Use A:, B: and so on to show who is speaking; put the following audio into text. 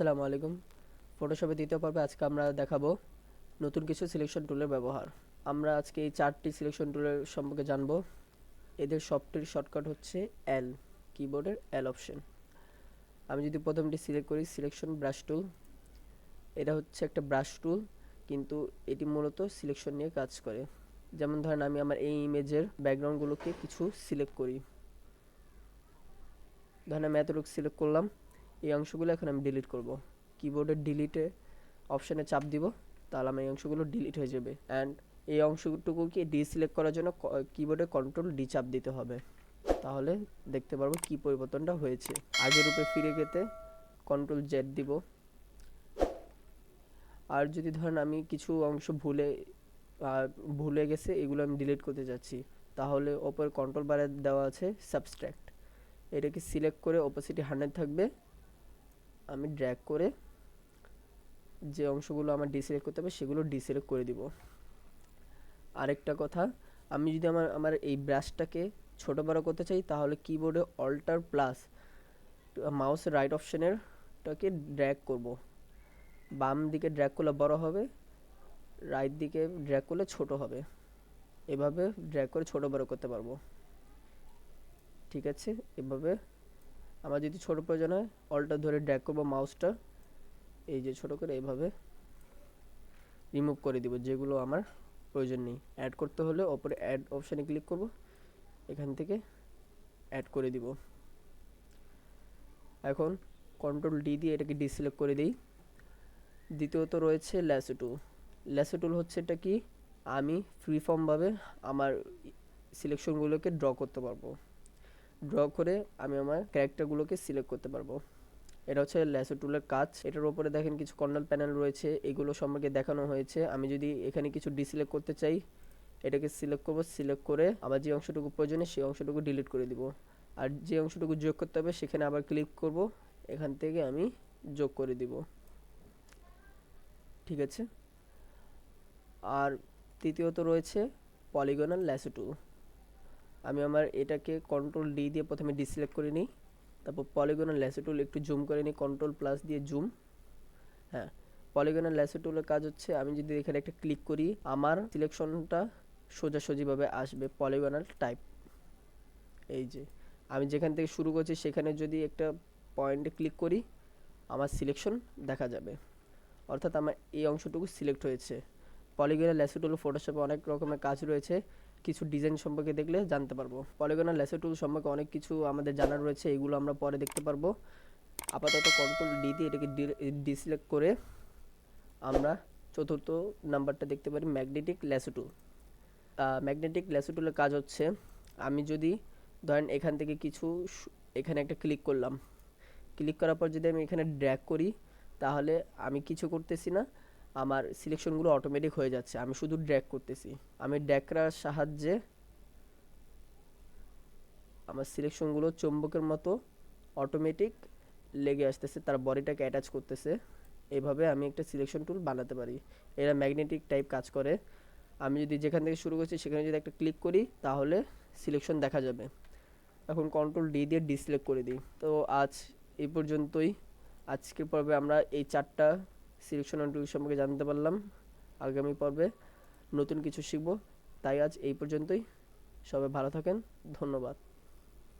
A: আসসালামু আলাইকুম। ফটোশপে দ্বিতীয় পর্বে আজকে আমরা দেখাবো নতুন কিছু সিলেকশন টুলের ব্যবহার। আমরা আজকে এই চারটি সিলেকশন টুলের সম্পর্কে জানব। এদের সবটির শর্টকাট হচ্ছে এল কিবোর্ডের এল অপশন আমি যদি প্রথমটি সিলেক্ট করি সিলেকশন ব্রাশ টুল এটা হচ্ছে একটা ব্রাশ টুল কিন্তু এটি মূলত সিলেকশন নিয়ে কাজ করে। যেমন ধরেন, আমি আমার এই ইমেজের ব্যাকগ্রাউন্ডগুলোকে কিছু সিলেক্ট করি। ধরেন, আমি এতটুকু সিলেক্ট করলাম। এই অংশগুলো এখন আমি ডিলিট করব। কিবোর্ডের ডিলিটে অপশানে চাপ দিব, তাহলে আমার এই অংশগুলো ডিলিট হয়ে যাবে। অ্যান্ড এই অংশটুকুকে ডিসিলেক্ট করার জন্য কিবোর্ডে কন্ট্রোল ডি চাপ দিতে হবে। তাহলে দেখতে পারব কি পরিবর্তনটা হয়েছে। আগের রূপে ফিরে যেতে কন্ট্রোল জেড দিব। আর যদি ধরেন আমি কিছু অংশ ভুলে ভুলে গেছে, এগুলো আমি ডিলিট করতে যাচ্ছি, তাহলে ওপরে কন্ট্রোল বারে দেওয়া আছে সাবস্ট্রাক্ট এটাকে সিলেক্ট করে অপোসিটি হান্ড্রেড থাকবে। আমি ড্র্যাগ করে যে অংশগুলো আমার ডিসিলেক্ট করতে হবে, সেগুলো ডিসিলেক্ট করে দিব। আরেকটা কথা, আমি যদি আমার আমার এই ব্রাশটাকে ছোটো বড়ো করতে চাই, তাহলে কিবোর্ডে অল্টার প্লাস মাউস রাইট অপশনের টাকে ড্র্যাগ করব। বাম দিকে ড্র্যাগ করলে বড় হবে রাইট দিকে ড্র্যাগ করলে ছোট হবে। এভাবে ড্র্যাগ করে ছোট বড় করতে পারব। ঠিক আছে? এভাবে আমার যদি ছোট প্রয়োজন হয় অলটা ধরে ড্র্যাগ করব মাউসটা এই যে ছোট করে এইভাবে রিমুভ করে দিব, যেগুলো আমার প্রয়োজন নেই। অ্যাড করতে হলে ওপরে অ্যাড অপশানে ক্লিক করব। এখান থেকে অ্যাড করে দিব। এখন কন্ট্রোল ডি দিয়ে এটাকে ডিসিলেক্ট করে দিই। দ্বিতীয়ত রয়েছে ল্যাসো টুল ল্যাসো টুল হচ্ছে এটা কি? আমি ফ্রি ফর্মভাবে আমার সিলেকশনগুলোকে ড্র করতে পারব। ড্র করে আমি আমার ক্যারেক্টারগুলোকে সিলেক্ট করতে পারব। এটা হচ্ছে ল্যাসো টুলের কাজ। এটার উপরে দেখেন কিছু কর্নার প্যানেল রয়েছে, এগুলো সম্পর্কে দেখানো হয়েছে। আমি যদি এখানে কিছু ডিসিলেক্ট করতে চাই, এটাকে সিলেক্ট করব সিলেক্ট করে আবার যে অংশটুকু প্রয়োজনে সেই অংশটুকু ডিলিট করে দিব। আর যে অংশটুকু যোগ করতে হবে সেখানে আবার ক্লিক করব, এখান থেকে আমি যোগ করে দিব। ঠিক আছে? আর তৃতীয়ত রয়েছে পলিগনাল ল্যাসো টুল আমি আমার এটাকে কন্ট্রোল ডি দিয়ে প্রথমে ডিসিলেক্ট করে নিই। তারপর পলিগনাল ল্যাসো টুল একটু জুম করে নিই কন্ট্রোল প্লাস দিয়ে জুম হ্যাঁ পলিগনাল ল্যাসো টুলের কাজ হচ্ছে আমি যদি এখানে একটা ক্লিক করি, আমার সিলেকশনটা সোজাসুজিভাবে আসবে পলিগনাল টাইপ এই যে, আমি যেখান থেকে শুরু করছি সেখানে যদি একটা পয়েন্টে ক্লিক করি, আমার সিলেকশন দেখা যাবে। অর্থাৎ আমার এই অংশটুকু সিলেক্ট হয়েছে। পলিগনাল ল্যাসো টুল ফটোশপে অনেক রকমের কাজ রয়েছে। কিছু ডিজাইন সম্পর্কে দেখলে জানতে পারব। পলিগনাল ল্যাসো টুল সম্পর্কে অনেক কিছু আমাদের জানা রয়েছে, এগুলো আমরা পরে দেখতে পারব। আপাতত কন্ট্রোল ডি দিয়ে এটাকে ডিসিলেক্ট করে আমরা চতুর্থ নাম্বারটা দেখতে পারি magnetic lasso tool magnetic lasso টুলের কাজ হচ্ছে, আমি যদি ধরেন এখান থেকে কিছু এখানে একটা ক্লিক করলাম। ক্লিক করার পর যদি আমি এখানে ড্র্যাগ করি, তাহলে আমি কিছু করতেছি না। আমার সিলেকশনগুলো অটোমেটিক হয়ে যাচ্ছে। আমি শুধু ড্র্যাগ করতেছি। আমি ড্র্যাগ করার সাহায্যে আমার সিলেকশনগুলো চুম্বকের মতো অটোমেটিক লেগে আসতেছে, তার বডিটাকে অ্যাটাচ করতেছে। এভাবে আমি একটা সিলেকশন টুল বানাতে পারি। এরা ম্যাগনেটিক টাইপ কাজ করে। আমি যদি যেখান থেকে শুরু করছি, সেখানে যদি একটা ক্লিক করি, তাহলে সিলেকশন দেখা যাবে। এখন কন্ট্রোল ডি দিয়ে ডিসিলেক্ট করে দিই। তো আজ এই পর্যন্তই। আজকের পর্বে আমরা এই চারটা সিলেকশন টুল সম্পর্কে জানতে পারলাম। আগামী পর্বে নতুন কিছু শিখব। তাই আজ এই পর্যন্তই। সবাই ভালো থাকেন। ধন্যবাদ।